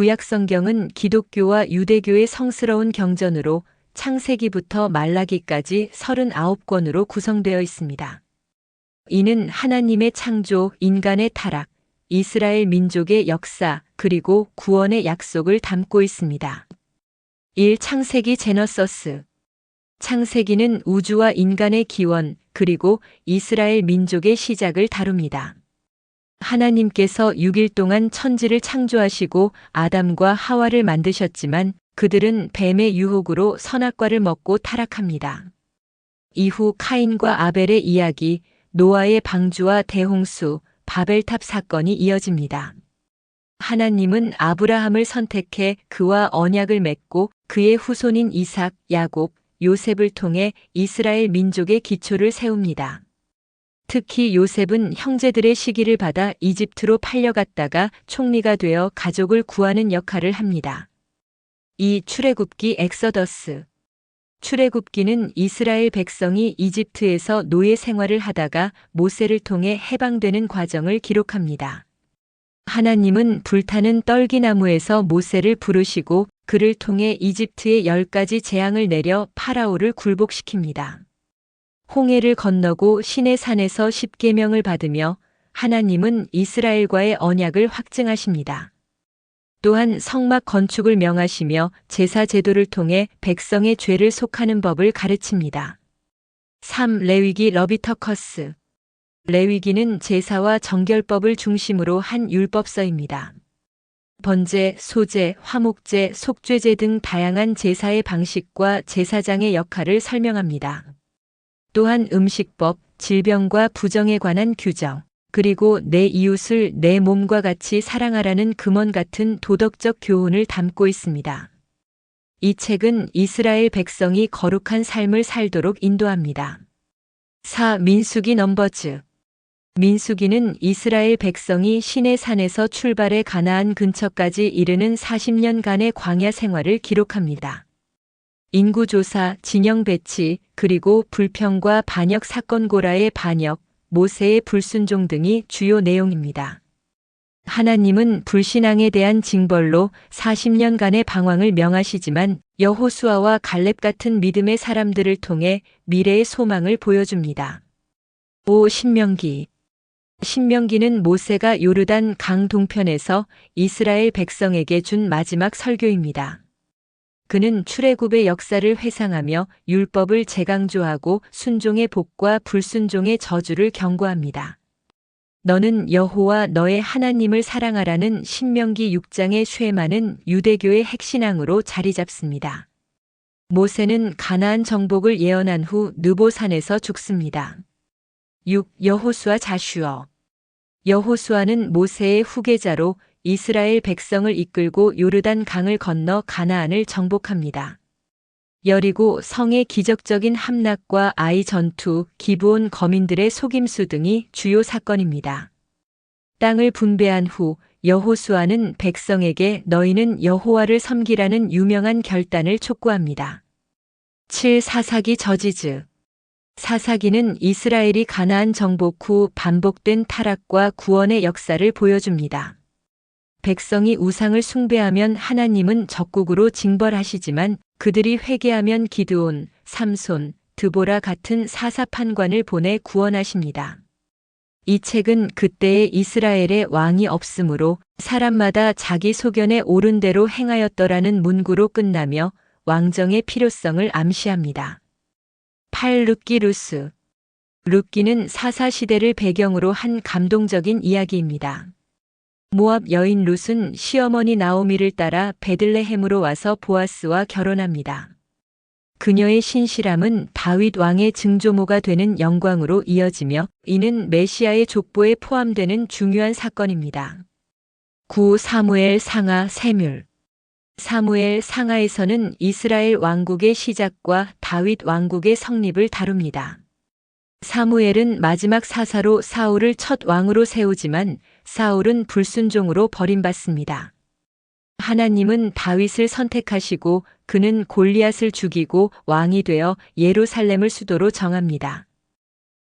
구약 성경은 기독교와 유대교의 성스러운 경전으로 창세기부터 말라기까지 39권으로 구성되어 있습니다. 이는 하나님의 창조, 인간의 타락, 이스라엘 민족의 역사, 그리고 구원의 약속을 담고 있습니다. 1. 창세기 제너서스 창세기는 우주와 인간의 기원, 그리고 이스라엘 민족의 시작을 다룹니다. 하나님께서 6일 동안 천지를 창조하시고 아담과 하와를 만드셨지만 그들은 뱀의 유혹으로 선악과를 먹고 타락합니다. 이후 카인과 아벨의 이야기, 노아의 방주와 대홍수, 바벨탑 사건이 이어집니다. 하나님은 아브라함을 선택해 그와 언약을 맺고 그의 후손인 이삭, 야곱, 요셉을 통해 이스라엘 민족의 기초를 세웁니다. 특히 요셉은 형제들의 시기를 받아 이집트로 팔려갔다가 총리가 되어 가족을 구하는 역할을 합니다. 이 출애굽기 엑서더스 출애굽기는 이스라엘 백성이 이집트에서 노예 생활을 하다가 모세를 통해 해방되는 과정을 기록합니다. 하나님은 불타는 떨기나무에서 모세를 부르시고 그를 통해 이집트의 열 가지 재앙을 내려 파라오를 굴복시킵니다. 홍해를 건너고 신의 산에서 십계명을 받으며 하나님은 이스라엘과의 언약을 확증하십니다. 또한 성막 건축을 명하시며 제사 제도를 통해 백성의 죄를 속하는 법을 가르칩니다. 3. 레위기 러비터커스 레위기는 제사와 정결법을 중심으로 한 율법서입니다. 번제, 소제, 화목제, 속죄제 등 다양한 제사의 방식과 제사장의 역할을 설명합니다. 또한 음식법, 질병과 부정에 관한 규정, 그리고 내 이웃을 내 몸과 같이 사랑하라는 금원 같은 도덕적 교훈을 담고 있습니다. 이 책은 이스라엘 백성이 거룩한 삶을 살도록 인도합니다. 4. 민수기 넘버즈 민수기는 이스라엘 백성이 신의 산에서 출발해 가나안 근처까지 이르는 40년간의 광야 생활을 기록합니다. 인구조사, 진영 배치, 그리고 불평과 반역 사건 고라의 반역, 모세의 불순종 등이 주요 내용입니다. 하나님은 불신앙에 대한 징벌로 40년간의 방황을 명하시지만 여호수아와 갈렙 같은 믿음의 사람들을 통해 미래의 소망을 보여줍니다. 5. 신명기 신명기는 모세가 요르단 강 동편에서 이스라엘 백성에게 준 마지막 설교입니다. 그는 출애굽의 역사를 회상하며 율법을 재강조하고 순종의 복과 불순종의 저주를 경고합니다. 너는 여호와 너의 하나님을 사랑하라는 신명기 6장의 쉐마는 유대교의 핵신앙으로 자리 잡습니다. 모세는 가나안 정복을 예언한 후 느보산에서 죽습니다. 6. 여호수아 자슈어 여호수아는 모세의 후계자로 이스라엘 백성을 이끌고 요르단 강을 건너 가나안을 정복합니다. 여리고 성의 기적적인 함락과 아이 전투, 기브온 거민들의 속임수 등이 주요 사건입니다. 땅을 분배한 후 여호수아는 백성에게 너희는 여호와를 섬기라는 유명한 결단을 촉구합니다. 7. 사사기 저지즈 사사기는 이스라엘이 가나안 정복 후 반복된 타락과 구원의 역사를 보여줍니다. 백성이 우상을 숭배하면 하나님은 적국으로 징벌하시지만 그들이 회개하면 기드온, 삼손, 드보라 같은 사사판관을 보내 구원하십니다. 이 책은 그때의 이스라엘의 왕이 없으므로 사람마다 자기 소견에 옳은 대로 행하였더라는 문구로 끝나며 왕정의 필요성을 암시합니다. 8. 룻기 루스 룻기는 사사시대를 배경으로 한 감동적인 이야기입니다. 모압 여인 룻은 시어머니 나오미를 따라 베들레헴으로 와서 보아스와 결혼합니다. 그녀의 신실함은 다윗 왕의 증조모가 되는 영광으로 이어지며 이는 메시아의 족보에 포함되는 중요한 사건입니다. 9. 사무엘 상하 세뮬 사무엘 상하에서는 이스라엘 왕국의 시작과 다윗 왕국의 성립을 다룹니다. 사무엘은 마지막 사사로 사울을 첫 왕으로 세우지만 사울은 불순종으로 버림받습니다. 하나님은 다윗을 선택하시고 그는 골리앗을 죽이고 왕이 되어 예루살렘을 수도로 정합니다.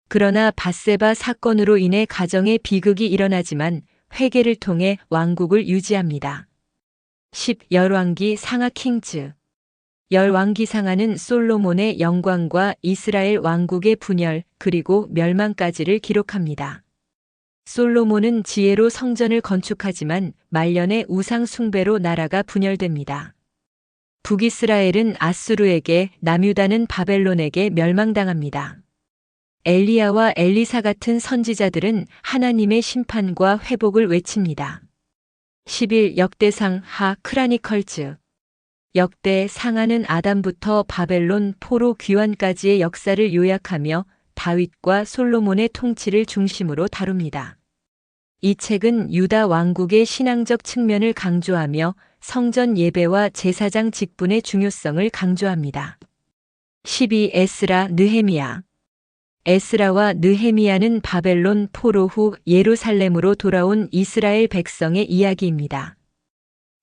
그러나 바세바 사건으로 인해 가정의 비극이 일어나지만 회개를 통해 왕국을 유지합니다. 10. 열왕기 상하 킹즈 열왕기 상하는 솔로몬의 영광과 이스라엘 왕국의 분열 그리고 멸망까지를 기록합니다. 솔로몬은 지혜로 성전을 건축하지만 말년에 우상 숭배로 나라가 분열됩니다. 북이스라엘은 아수르에게 남유다는 바벨론에게 멸망당합니다. 엘리야와 엘리사 같은 선지자들은 하나님의 심판과 회복을 외칩니다. 11. 역대상 하 크라니컬즈 역대 상하는 아담부터 바벨론 포로 귀환까지의 역사를 요약하며 다윗과 솔로몬의 통치를 중심으로 다룹니다. 이 책은 유다 왕국의 신앙적 측면을 강조하며 성전 예배와 제사장 직분의 중요성을 강조합니다. 12. 에스라 느헤미야 에스라와 느헤미야는 바벨론 포로 후 예루살렘으로 돌아온 이스라엘 백성의 이야기입니다.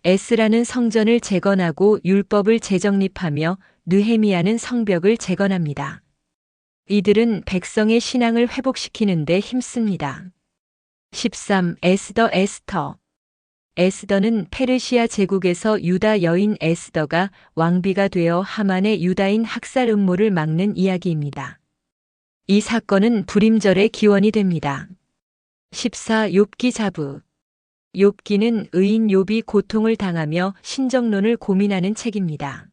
에스라는 성전을 재건하고 율법을 재정립하며 느헤미야는 성벽을 재건합니다. 이들은 백성의 신앙을 회복시키는 데 힘씁니다. 13. 에스더 에스터 에스더는 페르시아 제국에서 유다 여인 에스더가 왕비가 되어 하만의 유다인 학살 음모를 막는 이야기입니다. 이 사건은 불임절의 기원이 됩니다. 14. 욥기 자부 욥기는 의인 욥이 고통을 당하며 신정론을 고민하는 책입니다.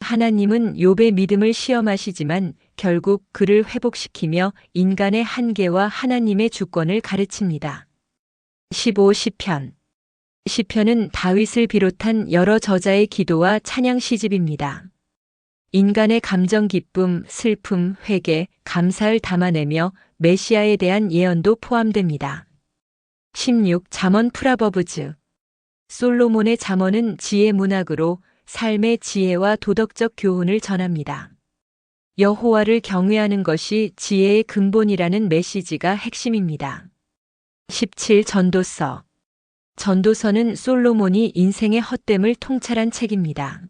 하나님은 욥의 믿음을 시험하시지만 결국 그를 회복시키며 인간의 한계와 하나님의 주권을 가르칩니다. 15 시편 시편은 다윗을 비롯한 여러 저자의 기도와 찬양 시집입니다. 인간의 감정 기쁨, 슬픔, 회개, 감사를 담아내며 메시아에 대한 예언도 포함됩니다. 16. 잠언 프라버브즈 솔로몬의 잠언은 지혜 문학으로 삶의 지혜와 도덕적 교훈을 전합니다. 여호와를 경외하는 것이 지혜의 근본이라는 메시지가 핵심입니다. 17. 전도서 전도서는 솔로몬이 인생의 헛됨을 통찰한 책입니다.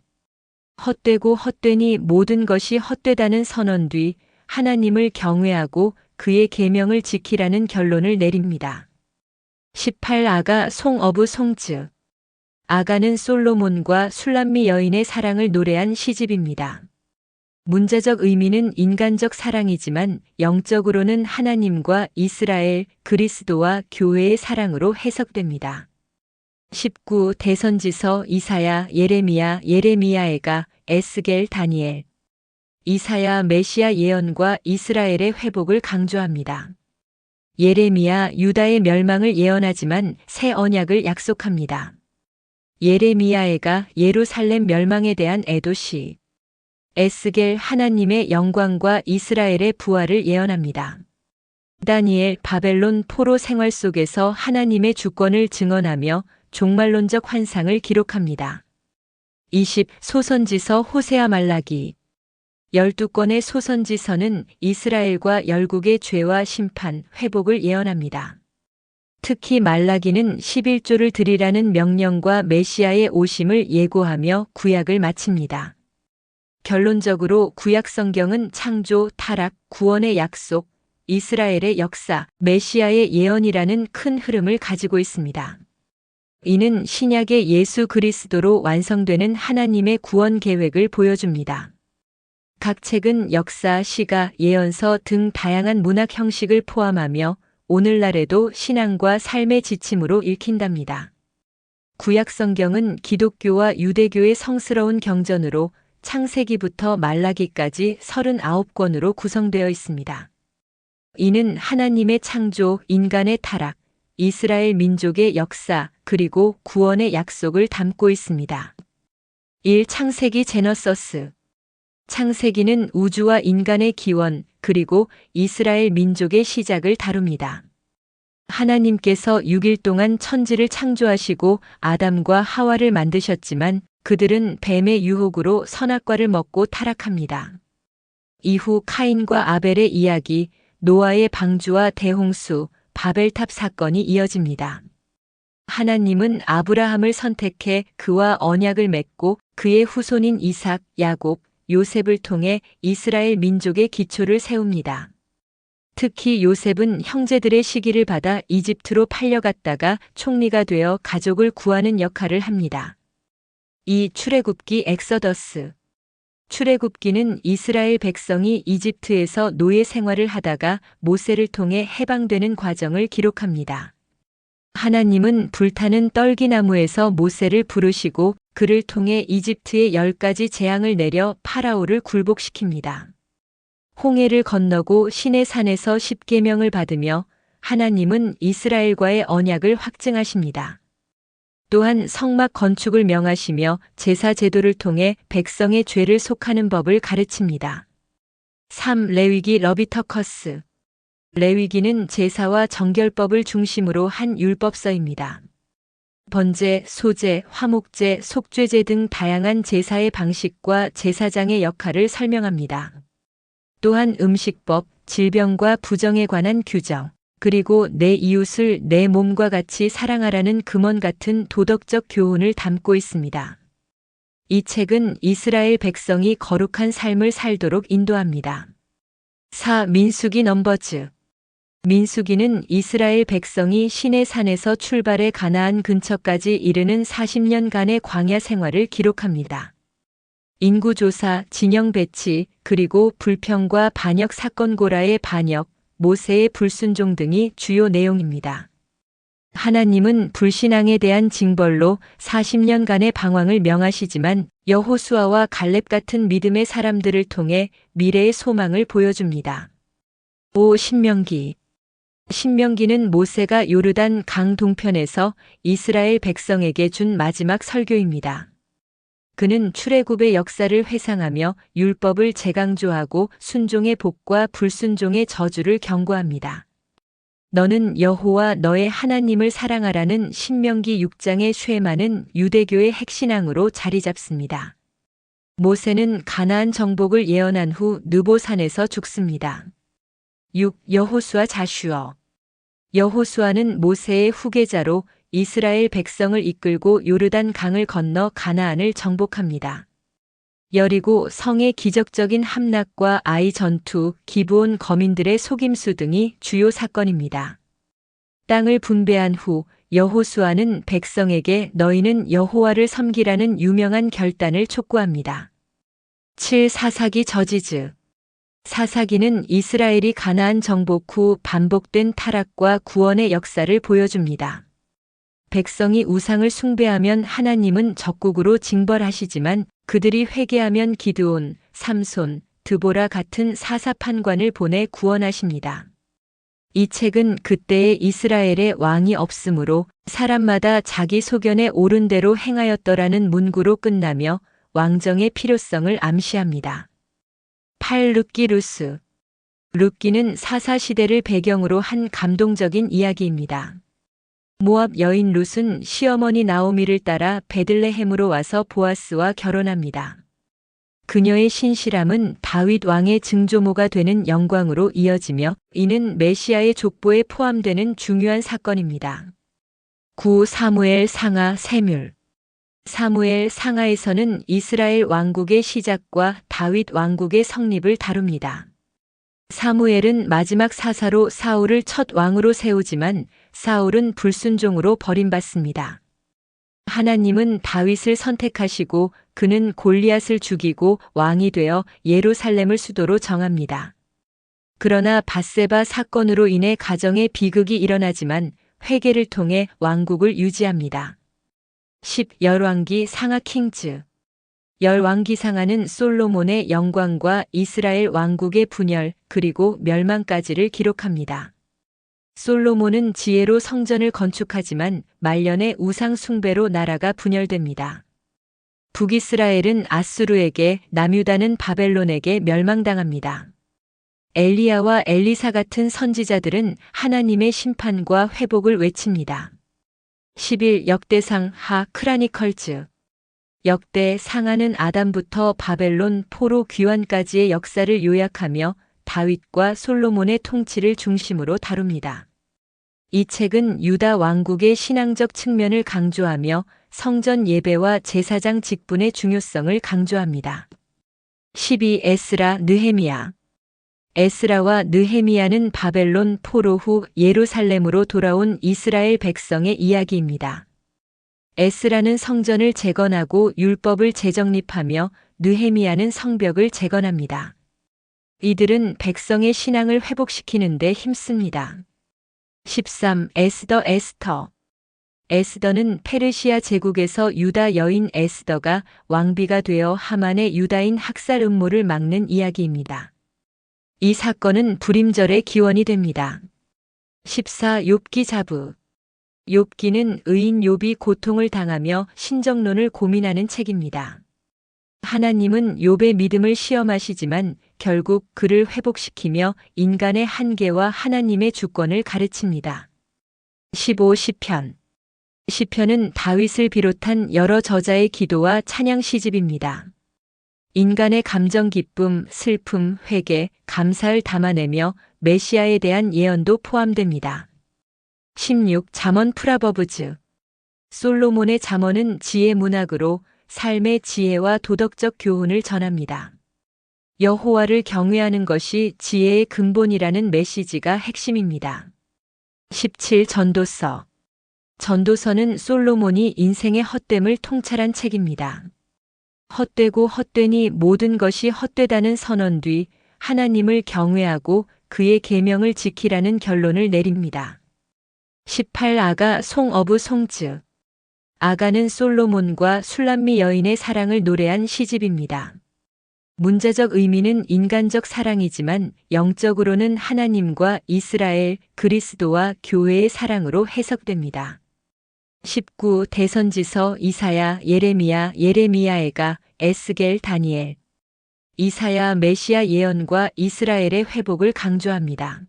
헛되고 헛되니 모든 것이 헛되다는 선언 뒤 하나님을 경외하고 그의 계명을 지키라는 결론을 내립니다. 18 아가 송어부 송즈 아가는 솔로몬과 술람미 여인의 사랑을 노래한 시집입니다. 문자적 의미는 인간적 사랑이지만 영적으로는 하나님과 이스라엘, 그리스도와 교회의 사랑으로 해석됩니다. 19 대선지서 이사야, 예레미야, 예레미야에가, 에스겔, 다니엘. 이사야 메시아 예언과 이스라엘의 회복을 강조합니다. 예레미야 유다의 멸망을 예언하지만 새 언약을 약속합니다. 예레미야에가 예루살렘 멸망에 대한 애도시. 에스겔 하나님의 영광과 이스라엘의 부활을 예언합니다. 다니엘 바벨론 포로 생활 속에서 하나님의 주권을 증언하며 종말론적 환상을 기록합니다. 20. 소선지서 호세아 말라기 12권의 소선지서는 이스라엘과 열국의 죄와 심판, 회복을 예언합니다. 특히 말라기는 11조를 드리라는 명령과 메시아의 오심을 예고하며 구약을 마칩니다. 결론적으로 구약 성경은 창조, 타락, 구원의 약속, 이스라엘의 역사, 메시아의 예언이라는 큰 흐름을 가지고 있습니다. 이는 신약의 예수 그리스도로 완성되는 하나님의 구원 계획을 보여줍니다. 각 책은 역사, 시가, 예언서 등 다양한 문학 형식을 포함하며 오늘날에도 신앙과 삶의 지침으로 읽힌답니다. 구약 성경은 기독교와 유대교의 성스러운 경전으로 창세기부터 말라기까지 39권으로 구성되어 있습니다. 이는 하나님의 창조, 인간의 타락, 이스라엘 민족의 역사, 그리고 구원의 약속을 담고 있습니다. 1. 창세기 제너서스 창세기는 우주와 인간의 기원, 그리고 이스라엘 민족의 시작을 다룹니다. 하나님께서 6일 동안 천지를 창조하시고 아담과 하와를 만드셨지만 그들은 뱀의 유혹으로 선악과를 먹고 타락합니다. 이후 카인과 아벨의 이야기, 노아의 방주와 대홍수, 바벨탑 사건이 이어집니다. 하나님은 아브라함을 선택해 그와 언약을 맺고 그의 후손인 이삭, 야곱, 요셉을 통해 이스라엘 민족의 기초를 세웁니다. 특히 요셉은 형제들의 시기를 받아 이집트로 팔려갔다가 총리가 되어 가족을 구하는 역할을 합니다. 이 출애굽기 엑서더스. 출애굽기는 이스라엘 백성이 이집트에서 노예 생활을 하다가 모세를 통해 해방되는 과정을 기록합니다. 하나님은 불타는 떨기나무에서 모세를 부르시고 그를 통해 이집트의 열 가지 재앙을 내려 파라오를 굴복시킵니다. 홍해를 건너고 신의 산에서 십계명을 받으며 하나님은 이스라엘과의 언약을 확증하십니다. 또한 성막 건축을 명하시며 제사 제도를 통해 백성의 죄를 속하는 법을 가르칩니다. 3. 레위기 러비터커스 레위기는 제사와 정결법을 중심으로 한 율법서입니다. 번제, 소제, 화목제, 속죄제 등 다양한 제사의 방식과 제사장의 역할을 설명합니다. 또한 음식법, 질병과 부정에 관한 규정, 그리고 내 이웃을 내 몸과 같이 사랑하라는 금원 같은 도덕적 교훈을 담고 있습니다. 이 책은 이스라엘 백성이 거룩한 삶을 살도록 인도합니다. 4. 민수기 넘버즈 민수기는 이스라엘 백성이 신의 산에서 출발해 가나안 근처까지 이르는 40년간의 광야 생활을 기록합니다. 인구조사, 진영 배치, 그리고 불평과 반역 사건 고라의 반역, 모세의 불순종 등이 주요 내용입니다. 하나님은 불신앙에 대한 징벌로 40년간의 방황을 명하시지만 여호수아와 갈렙 같은 믿음의 사람들을 통해 미래의 소망을 보여줍니다. 5. 신명기 신명기는 모세가 요르단 강 동편에서 이스라엘 백성에게 준 마지막 설교입니다. 그는 출애굽의 역사를 회상하며 율법을 재강조하고 순종의 복과 불순종의 저주를 경고합니다. 너는 여호와 너의 하나님을 사랑하라는 신명기 6장의 쉐마는 유대교의 핵신앙으로 자리 잡습니다. 모세는 가나안 정복을 예언한 후 느보산에서 죽습니다. 6. 여호수아 자슈어 여호수아는 모세의 후계자로 이스라엘 백성을 이끌고 요르단 강을 건너 가나안을 정복합니다. 여리고 성의 기적적인 함락과 아이 전투, 기브온 거민들의 속임수 등이 주요 사건입니다. 땅을 분배한 후 여호수아는 백성에게 너희는 여호와를 섬기라는 유명한 결단을 촉구합니다. 7. 사사기 저지즈 사사기는 이스라엘이 가나안 정복 후 반복된 타락과 구원의 역사를 보여줍니다. 백성이 우상을 숭배하면 하나님은 적국으로 징벌하시지만 그들이 회개하면 기드온, 삼손, 드보라 같은 사사판관을 보내 구원하십니다. 이 책은 그때의 이스라엘의 왕이 없으므로 사람마다 자기 소견에 옳은 대로 행하였더라는 문구로 끝나며 왕정의 필요성을 암시합니다. 8. 룻기 루스 룻기는 사사시대를 배경으로 한 감동적인 이야기입니다. 모압 여인 룻은 시어머니 나오미를 따라 베들레헴으로 와서 보아스와 결혼합니다. 그녀의 신실함은 다윗 왕의 증조모가 되는 영광으로 이어지며 이는 메시아의 족보에 포함되는 중요한 사건입니다. 9. 사무엘 상하 세뮬 사무엘 상하에서는 이스라엘 왕국의 시작과 다윗 왕국의 성립을 다룹니다. 사무엘은 마지막 사사로 사울을 첫 왕으로 세우지만 사울은 불순종으로 버림받습니다. 하나님은 다윗을 선택하시고 그는 골리앗을 죽이고 왕이 되어 예루살렘을 수도로 정합니다. 그러나 바세바 사건으로 인해 가정의 비극이 일어나지만 회개를 통해 왕국을 유지합니다. 10. 열왕기 상하 킹즈 열왕기 상하는 솔로몬의 영광과 이스라엘 왕국의 분열 그리고 멸망까지를 기록합니다. 솔로몬은 지혜로 성전을 건축하지만 말년에 우상 숭배로 나라가 분열됩니다. 북이스라엘은 아수르에게 남유다는 바벨론에게 멸망당합니다. 엘리야와 엘리사 같은 선지자들은 하나님의 심판과 회복을 외칩니다. 11 역대상 하 크라니컬즈 역대 상하는 아담부터 바벨론 포로 귀환까지의 역사를 요약하며 다윗과 솔로몬의 통치를 중심으로 다룹니다. 이 책은 유다 왕국의 신앙적 측면을 강조하며 성전 예배와 제사장 직분의 중요성을 강조합니다. 12 에스라 느헤미야 에스라와 느헤미야는 바벨론 포로 후 예루살렘으로 돌아온 이스라엘 백성의 이야기입니다. 에스라는 성전을 재건하고 율법을 재정립하며 느헤미야는 성벽을 재건합니다. 이들은 백성의 신앙을 회복시키는 데 힘씁니다. 13. 에스더 에스터 에스더는 페르시아 제국에서 유다 여인 에스더가 왕비가 되어 하만의 유다인 학살 음모를 막는 이야기입니다. 이 사건은 불임절의 기원이 됩니다. 14. 욥기 자부 욥기는 의인 욥이 고통을 당하며 신정론을 고민하는 책입니다. 하나님은 욥의 믿음을 시험하시지만 결국 그를 회복시키며 인간의 한계와 하나님의 주권을 가르칩니다. 15 시편 시편은 다윗을 비롯한 여러 저자의 기도와 찬양 시집입니다. 인간의 감정 기쁨, 슬픔, 회개, 감사를 담아내며 메시아에 대한 예언도 포함됩니다. 16. 잠언 프라버브즈 솔로몬의 잠언은 지혜 문학으로 삶의 지혜와 도덕적 교훈을 전합니다. 여호와를 경외하는 것이 지혜의 근본이라는 메시지가 핵심입니다. 17. 전도서 전도서는 솔로몬이 인생의 헛됨을 통찰한 책입니다. 헛되고 헛되니 모든 것이 헛되다는 선언 뒤 하나님을 경외하고 그의 계명을 지키라는 결론을 내립니다. 18 아가 송어부 송즈 아가는 솔로몬과 술람미 여인의 사랑을 노래한 시집입니다. 문자적 의미는 인간적 사랑이지만 영적으로는 하나님과 이스라엘, 그리스도와 교회의 사랑으로 해석됩니다. 19 대선지서 이사야, 예레미야, 예레미야에가, 에스겔, 다니엘 이사야 메시아 예언과 이스라엘의 회복을 강조합니다.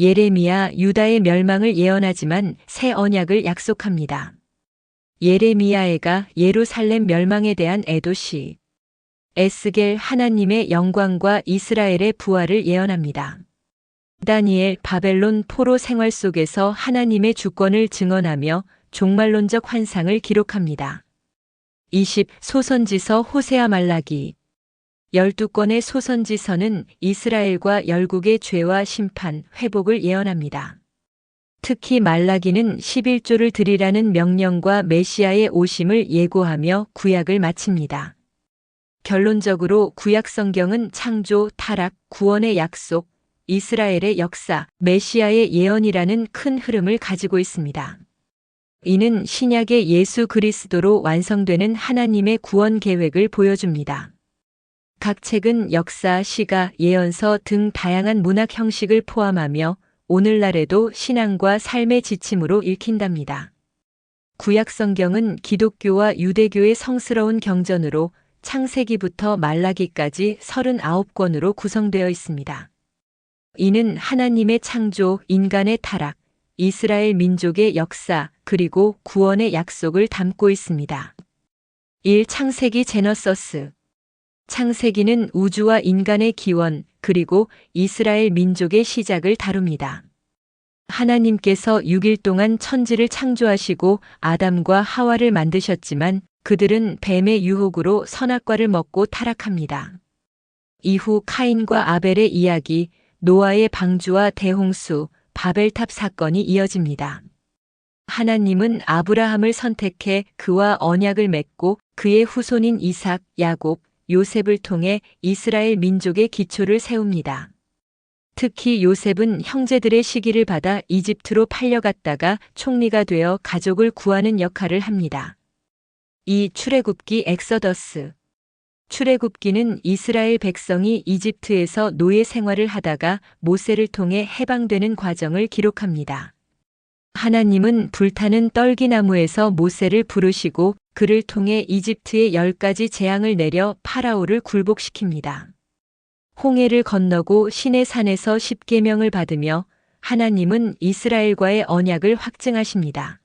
예레미야 유다의 멸망을 예언하지만 새 언약을 약속합니다. 예레미야에가 예루살렘 멸망에 대한 애도시. 에스겔 하나님의 영광과 이스라엘의 부활을 예언합니다. 다니엘 바벨론 포로 생활 속에서 하나님의 주권을 증언하며 종말론적 환상을 기록합니다. 20 소선지서 호세아 말라기 12권의 소선지서는 이스라엘과 열국의 죄와 심판, 회복을 예언합니다. 특히 말라기는 11조를 드리라는 명령과 메시아의 오심을 예고하며 구약을 마칩니다. 결론적으로 구약 성경은 창조, 타락, 구원의 약속, 이스라엘의 역사, 메시아의 예언이라는 큰 흐름을 가지고 있습니다. 이는 신약의 예수 그리스도로 완성되는 하나님의 구원 계획을 보여줍니다. 각 책은 역사, 시가, 예언서 등 다양한 문학 형식을 포함하며 오늘날에도 신앙과 삶의 지침으로 읽힌답니다. 구약 성경은 기독교와 유대교의 성스러운 경전으로 창세기부터 말라기까지 39권으로 구성되어 있습니다. 이는 하나님의 창조, 인간의 타락, 이스라엘 민족의 역사, 그리고 구원의 약속을 담고 있습니다. 1. 창세기 제너서스 창세기는 우주와 인간의 기원, 그리고 이스라엘 민족의 시작을 다룹니다. 하나님께서 6일 동안 천지를 창조하시고 아담과 하와를 만드셨지만 그들은 뱀의 유혹으로 선악과를 먹고 타락합니다. 이후 카인과 아벨의 이야기, 노아의 방주와 대홍수, 바벨탑 사건이 이어집니다. 하나님은 아브라함을 선택해 그와 언약을 맺고 그의 후손인 이삭, 야곱, 요셉을 통해 이스라엘 민족의 기초를 세웁니다. 특히 요셉은 형제들의 시기를 받아 이집트로 팔려갔다가 총리가 되어 가족을 구하는 역할을 합니다. 이 출애굽기 엑서더스 출애굽기는 이스라엘 백성이 이집트에서 노예 생활을 하다가 모세를 통해 해방되는 과정을 기록합니다. 하나님은 불타는 떨기나무에서 모세를 부르시고 그를 통해 이집트의 열 가지 재앙을 내려 파라오를 굴복시킵니다. 홍해를 건너고 신의 산에서 십계명을 받으며 하나님은 이스라엘과의 언약을 확증하십니다.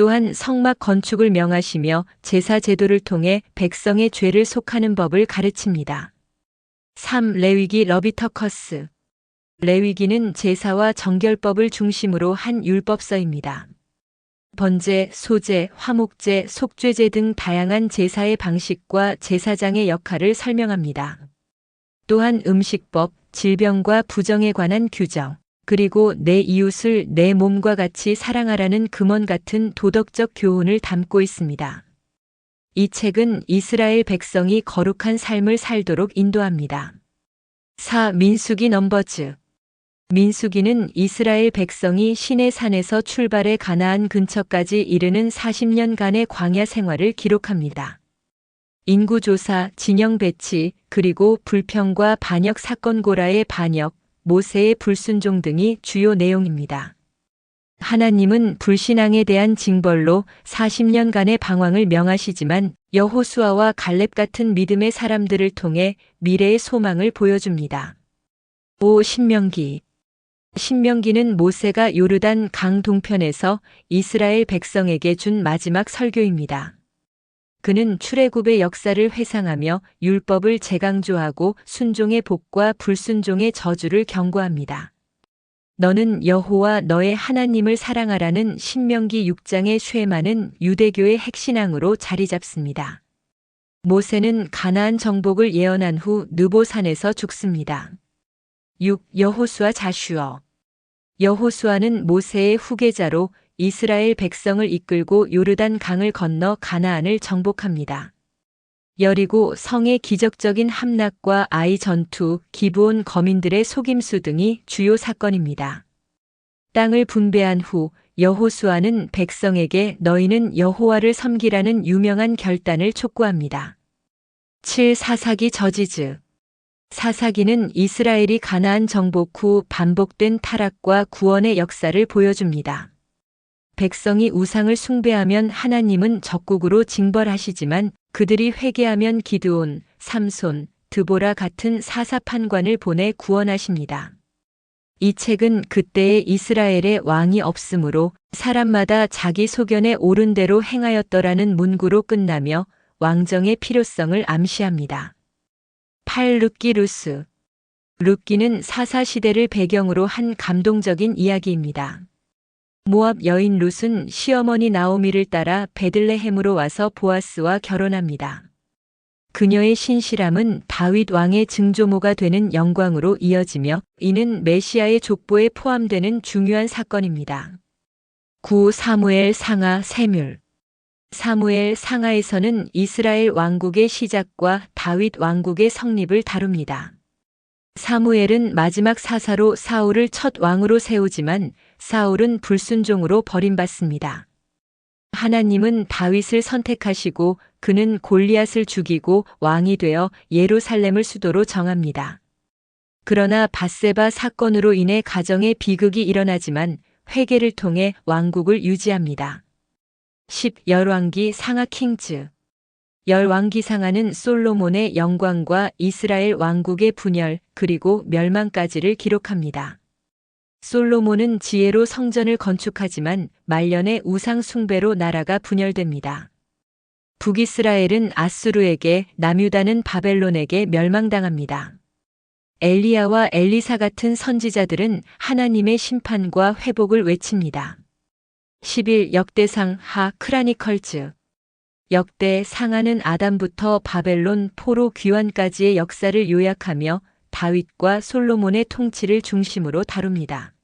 또한 성막 건축을 명하시며 제사 제도를 통해 백성의 죄를 속하는 법을 가르칩니다. 3. 레위기 러비터커스 레위기는 제사와 정결법을 중심으로 한 율법서입니다. 번제, 소제, 화목제, 속죄제 등 다양한 제사의 방식과 제사장의 역할을 설명합니다. 또한 음식법, 질병과 부정에 관한 규정, 그리고 내 이웃을 내 몸과 같이 사랑하라는 금원 같은 도덕적 교훈을 담고 있습니다. 이 책은 이스라엘 백성이 거룩한 삶을 살도록 인도합니다. 4. 민수기 넘버즈 민수기는 이스라엘 백성이 신의 산에서 출발해 가나안 근처까지 이르는 40년간의 광야 생활을 기록합니다. 인구조사, 진영 배치, 그리고 불평과 반역 사건 고라의 반역, 모세의 불순종 등이 주요 내용입니다. 하나님은 불신앙에 대한 징벌로 40년간의 방황을 명하시지만 여호수아와 갈렙 같은 믿음의 사람들을 통해 미래의 소망을 보여줍니다. 5. 신명기 신명기는 모세가 요르단 강 동편에서 이스라엘 백성에게 준 마지막 설교입니다. 그는 출애굽의 역사를 회상하며 율법을 재강조하고 순종의 복과 불순종의 저주를 경고합니다. 너는 여호와 너의 하나님을 사랑하라는 신명기 6장의 쉐마는 유대교의 핵신앙으로 자리 잡습니다. 모세는 가나안 정복을 예언한 후 느보산에서 죽습니다. 6. 여호수아 자슈어 여호수아는 모세의 후계자로 이스라엘 백성을 이끌고 요르단 강을 건너 가나안을 정복합니다. 여리고 성의 기적적인 함락과 아이 전투, 기브온 거민들의 속임수 등이 주요 사건입니다. 땅을 분배한 후 여호수아는 백성에게 너희는 여호와를 섬기라는 유명한 결단을 촉구합니다. 7. 사사기 저지즈 사사기는 이스라엘이 가나안 정복 후 반복된 타락과 구원의 역사를 보여줍니다. 백성이 우상을 숭배하면 하나님은 적국으로 징벌하시지만 그들이 회개하면 기드온, 삼손, 드보라 같은 사사판관을 보내 구원하십니다. 이 책은 그때의 이스라엘의 왕이 없으므로 사람마다 자기 소견에 옳은 대로 행하였더라는 문구로 끝나며 왕정의 필요성을 암시합니다. 8. 룻기 루스 룻기는 사사시대를 배경으로 한 감동적인 이야기입니다. 모압 여인 룻은 시어머니 나오미를 따라 베들레헴으로 와서 보아스와 결혼합니다. 그녀의 신실함은 다윗 왕의 증조모가 되는 영광으로 이어지며 이는 메시아의 족보에 포함되는 중요한 사건입니다. 9. 사무엘 상하 세뮬 사무엘 상하에서는 이스라엘 왕국의 시작과 다윗 왕국의 성립을 다룹니다. 사무엘은 마지막 사사로 사울을 첫 왕으로 세우지만 사울은 불순종으로 버림받습니다. 하나님은 다윗을 선택하시고 그는 골리앗을 죽이고 왕이 되어 예루살렘을 수도로 정합니다. 그러나 바세바 사건으로 인해 가정의 비극이 일어나지만 회개를 통해 왕국을 유지합니다. 10. 열왕기 상하 킹즈 열왕기 상하는 솔로몬의 영광과 이스라엘 왕국의 분열 그리고 멸망까지를 기록합니다. 솔로몬은 지혜로 성전을 건축하지만 말년에 우상 숭배로 나라가 분열됩니다. 북이스라엘은 아수르에게 남유다는 바벨론에게 멸망당합니다. 엘리야와 엘리사 같은 선지자들은 하나님의 심판과 회복을 외칩니다. 11 역대상 하 크라니컬즈 역대 상하는 아담부터 바벨론 포로 귀환까지의 역사를 요약하며 다윗과 솔로몬의 통치를 중심으로 다룹니다.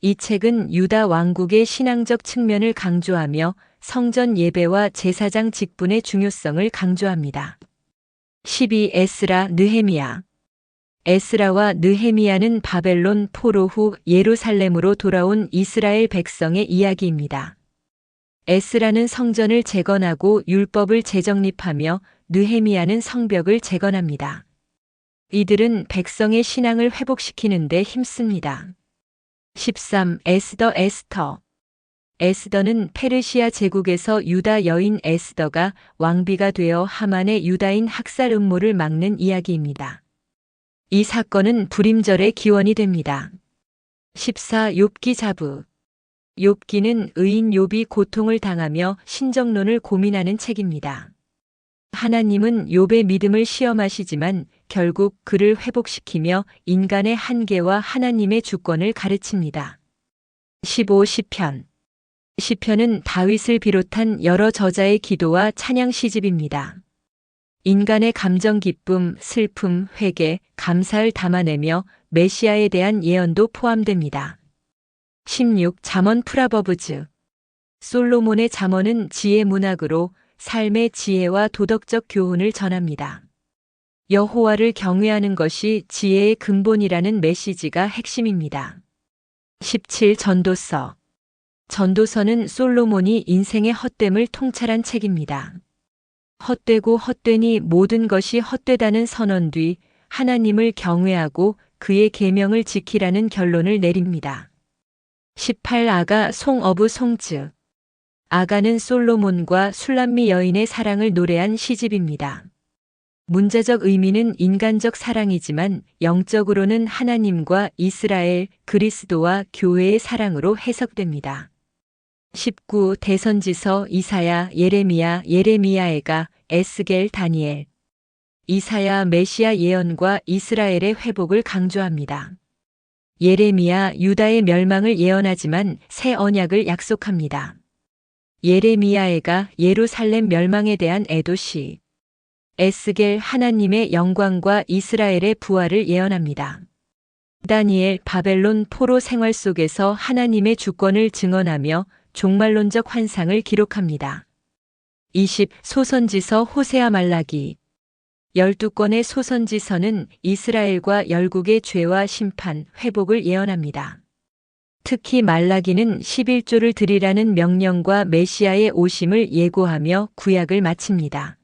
이 책은 유다 왕국의 신앙적 측면을 강조하며 성전 예배와 제사장 직분의 중요성을 강조합니다. 12 에스라 느헤미야 에스라와 느헤미야는 바벨론 포로 후 예루살렘으로 돌아온 이스라엘 백성의 이야기입니다. 에스라는 성전을 재건하고 율법을 재정립하며 느헤미야는 성벽을 재건합니다. 이들은 백성의 신앙을 회복시키는 데 힘씁니다. 13. 에스더 에스터 에스더는 페르시아 제국에서 유다 여인 에스더가 왕비가 되어 하만의 유다인 학살 음모를 막는 이야기입니다. 이 사건은 불임절의 기원이 됩니다. 14. 욥기 자부 욥기는 의인 욥이 고통을 당하며 신정론을 고민하는 책입니다. 하나님은 욥의 믿음을 시험하시지만 결국 그를 회복시키며 인간의 한계와 하나님의 주권을 가르칩니다. 15 시편 시편은 다윗을 비롯한 여러 저자의 기도와 찬양 시집입니다. 인간의 감정 기쁨, 슬픔, 회개, 감사를 담아내며 메시아에 대한 예언도 포함됩니다. 16. 잠언 프라버브즈 솔로몬의 잠언은 지혜 문학으로 삶의 지혜와 도덕적 교훈을 전합니다. 여호와를 경외하는 것이 지혜의 근본이라는 메시지가 핵심입니다. 17. 전도서 전도서는 솔로몬이 인생의 헛됨을 통찰한 책입니다. 헛되고 헛되니 모든 것이 헛되다는 선언 뒤 하나님을 경외하고 그의 계명을 지키라는 결론을 내립니다. 18. 아가 송어부 송즈 아가는 솔로몬과 술람미 여인의 사랑을 노래한 시집입니다. 문자적 의미는 인간적 사랑이지만 영적으로는 하나님과 이스라엘, 그리스도와 교회의 사랑으로 해석됩니다. 19. 대선지서 이사야, 예레미야, 예레미야에가, 에스겔, 다니엘. 이사야 메시아 예언과 이스라엘의 회복을 강조합니다. 예레미야 유다의 멸망을 예언하지만 새 언약을 약속합니다. 예레미야에가 예루살렘 멸망에 대한 애도시. 에스겔 하나님의 영광과 이스라엘의 부활을 예언합니다. 다니엘 바벨론 포로 생활 속에서 하나님의 주권을 증언하며 종말론적 환상을 기록합니다. 20. 소선지서 호세아 말라기 12건의 소선지서는 이스라엘과 열국의 죄와 심판, 회복을 예언합니다. 특히 말라기는 11조를 드리라는 명령과 메시아의 오심을 예고하며 구약을 마칩니다.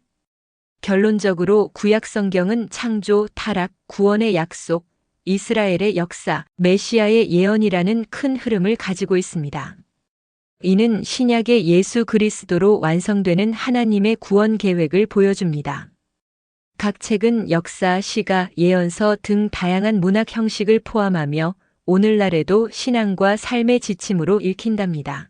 결론적으로 구약 성경은 창조, 타락, 구원의 약속, 이스라엘의 역사, 메시아의 예언이라는 큰 흐름을 가지고 있습니다. 이는 신약의 예수 그리스도로 완성되는 하나님의 구원 계획을 보여줍니다. 각 책은 역사, 시가, 예언서 등 다양한 문학 형식을 포함하며 오늘날에도 신앙과 삶의 지침으로 읽힌답니다.